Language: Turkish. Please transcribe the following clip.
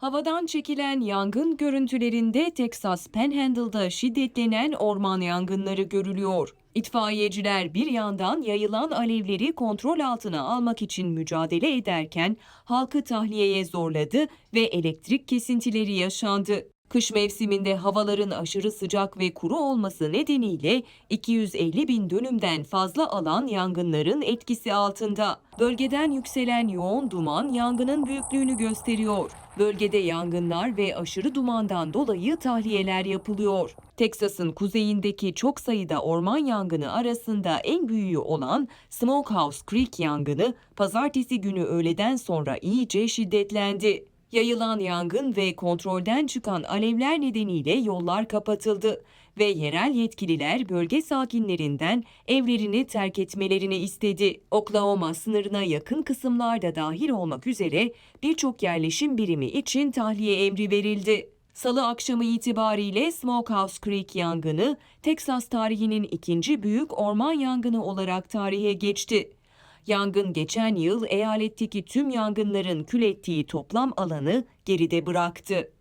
Havadan çekilen yangın görüntülerinde Texas Panhandle'da şiddetlenen orman yangınları görülüyor. İtfaiyeciler bir yandan yayılan alevleri kontrol altına almak için mücadele ederken halkı tahliyeye zorladı ve elektrik kesintileri yaşandı. Kış mevsiminde havaların aşırı sıcak ve kuru olması nedeniyle 250 bin dönümden fazla alan yangınların etkisi altında. Bölgeden yükselen yoğun duman yangının büyüklüğünü gösteriyor. Bölgede yangınlar ve aşırı dumandan dolayı tahliyeler yapılıyor. Teksas'ın kuzeyindeki çok sayıda orman yangını arasında en büyüğü olan Smokehouse Creek yangını pazartesi günü öğleden sonra iyice şiddetlendi. Yayılan yangın ve kontrolden çıkan alevler nedeniyle yollar kapatıldı ve yerel yetkililer bölge sakinlerinden evlerini terk etmelerini istedi. Oklahoma sınırına yakın kısımlarda dahil olmak üzere birçok yerleşim birimi için tahliye emri verildi. Salı akşamı itibariyle Smokehouse Creek yangını, Teksas tarihinin ikinci büyük orman yangını olarak tarihe geçti. Yangın geçen yıl eyaletteki tüm yangınların kül ettiği toplam alanı geride bıraktı.